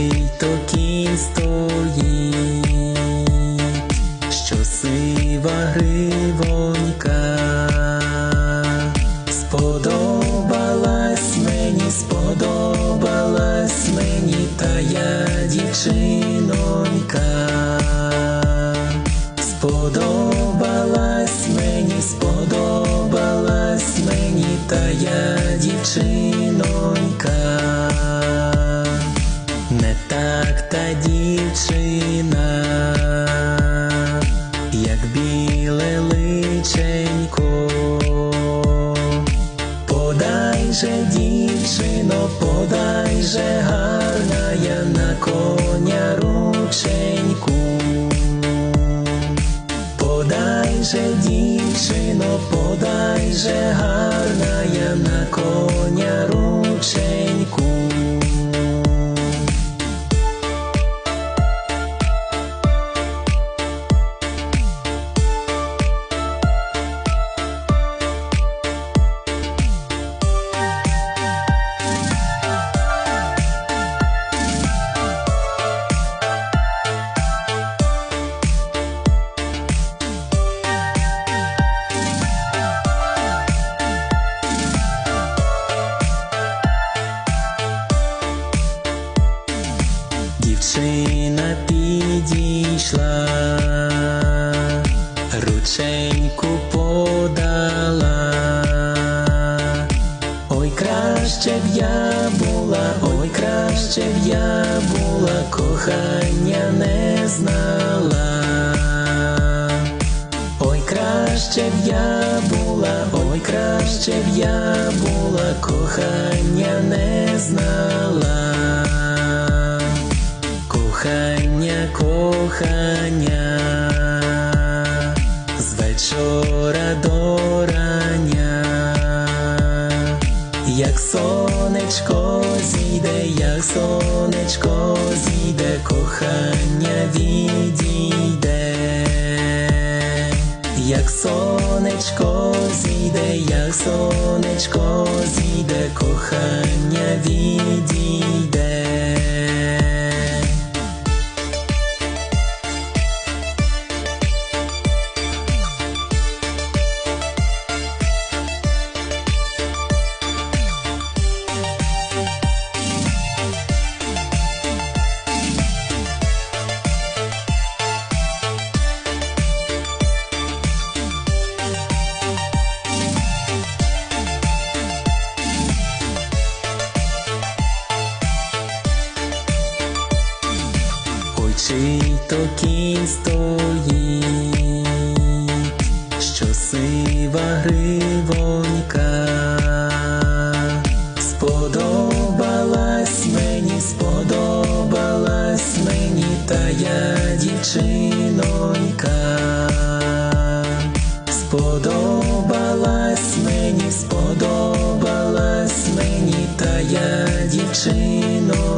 чий то кінь стоїть, що сива гривонька, сподобалась мені, сподобалась мені тая дівчинонька, сподобалась мені, сподобалась мені тая дівчинонька. Дівчина, як біле личенько. Подай же, дівчино, подай же гарна я на коня рученьку. Подай же, дівчино, подай же гарна підійшла, рученьку подала. Ой, краще б я була, ой, краще б я була, кохання не знала. Ой, краще б я була, ой, краще б я була, кохання, з вечора до рання, як сонечко зійде, як сонечко зійде, кохання відійде, як сонечко зійде, як сонечко зійде, кохання відійде. чий то кінь стоїть, що сива гривонька, сподобалась мені, сподобалась мені, та я дівчинонька, сподобалась мені, сподобалась мені, та я дівчинонька.